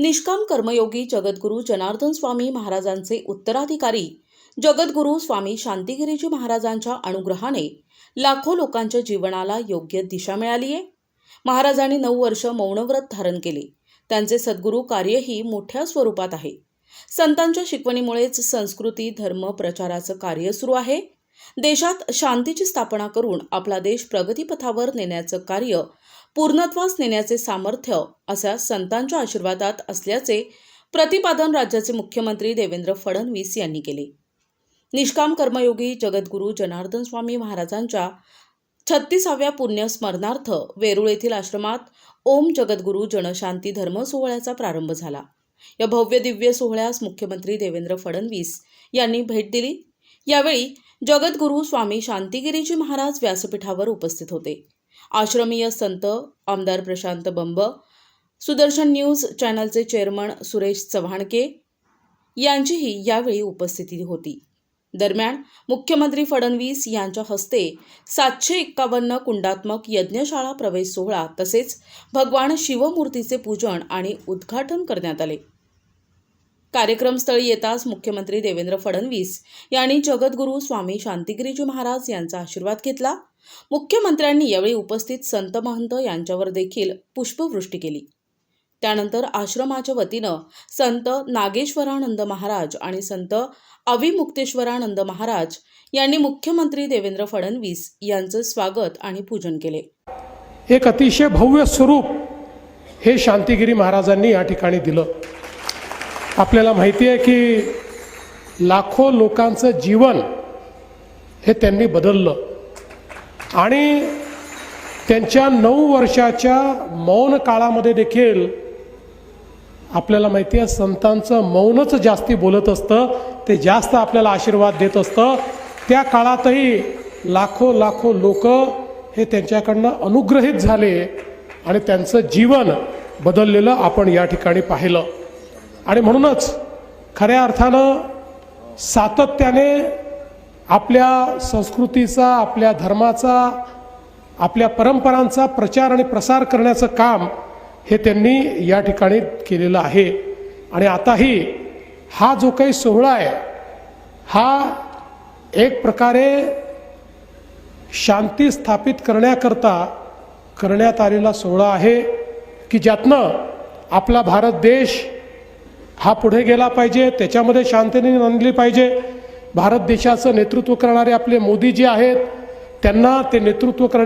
निष्काम कर्मयोगी जगद्गुरू जनार्दन स्वामी महाराजांचे उत्तराधिकारी. जगद्गुरू स्वामी शांतिगिरीजी महाराजांच्या अनुग्रहाने लाखो लोकांच्या जीवनाला योग्य दिशा मिळाली आहे. महाराजांनी नऊ वर्ष मौनव्रत धारण केले. त्यांचे सद्गुरू कार्यही मोठ्या स्वरूपात आहे. संतांच्या शिकवणीमुळेच संस्कृती धर्म प्रचाराचं कार्य सुरू आहे. देशात शांतीची स्थापना करून आपला देश प्रगतीपथावर नेण्याचं कार्य पूर्णत्वास नेण्याचे सामर्थ्य अशा संतांच्या आशीर्वादात असल्याचे प्रतिपादन राज्याचे मुख्यमंत्री देवेंद्र फडणवीस यांनी केले. निष्काम कर्मयोगी जगद्गुरू जनार्दन स्वामी महाराजांच्या छत्तीसाव्या पुण्य स्मरणार्थ वेरूळ येथील आश्रमात ओम जगद्गुरू जनशांती धर्म सोहळ्याचा प्रारंभ झाला. या भव्य दिव्य सोहळ्यास मुख्यमंत्री देवेंद्र फडणवीस यांनी भेट दिली. यावेळी जगद्गुरू स्वामी शांतिगिरीजी महाराज व्यासपीठावर उपस्थित होते. आश्रमीय संत आमदार प्रशांत बंब सुदर्शन न्यूज चॅनलचे चेअरमन सुरेश चव्हाणके यांचीही यावेळी उपस्थिती होती. दरम्यान मुख्यमंत्री फडणवीस यांच्या हस्ते सातशे एक्कावन्न कुंडात्मक यज्ञशाळा प्रवेश सोहळा तसेच भगवान शिवमूर्तीचे पूजन आणि उद्घाटन करण्यात आले. कार्यक्रमस्थळी येताच मुख्यमंत्री देवेंद्र फडणवीस यांनी जगद्गुरू स्वामी शांतिगिरीजी महाराज यांचा आशीर्वाद घेतला. मुख्यमंत्र्यांनी यावेळी उपस्थित संत महंत यांच्यावर देखील पुष्पवृष्टी केली. त्यानंतर आश्रमाच्या वतीनं संत नागेश्वरानंद महाराज आणि संत अविमुक्तेश्वरानंद महाराज यांनी मुख्यमंत्री देवेंद्र फडणवीस यांचं स्वागत आणि पूजन केले. एक अतिशय भव्य स्वरूप हे शांतिगिरी महाराजांनी या ठिकाणी दिलं. आपल्याला माहिती आहे की लाखो लोकांचं जीवन हे त्यांनी बदललं. आणि त्यांच्या नऊ वर्षाच्या मौन काळामध्ये देखील आपल्याला माहिती आहे संतांचं मौनच जास्ती बोलत असतं ते जास्त आपल्याला आशीर्वाद देत असतं. त्या काळातही लाखो लाखो लोक हे त्यांच्याकडनं अनुग्रहित झाले आणि त्यांचं जीवन बदललेलं आपण या ठिकाणी पाहिलं. आणि म्हणूनच खऱ्या अर्थानं सातत्याने आपल्या संस्कृतीचा आपल्या धर्माचा आपल्या परंपरांचा प्रचार आणि प्रसार करण्याचं काम हे त्यांनी या ठिकाणी केलेलं आहे. आणि आताही हा जो काही सोहळा आहे हा एक प्रकारे शांती स्थापित करण्याकरता करण्यात आलेला सोहळा आहे की ज्यातनं आपला भारत देश हा पुढे गेला पाहिजे त्याच्यामध्ये शांततेने आणली पाहिजे. भारत देशाचं नेतृत्व करणारे आपले मोदी जे आहेत त्यांना ते नेतृत्व करण्या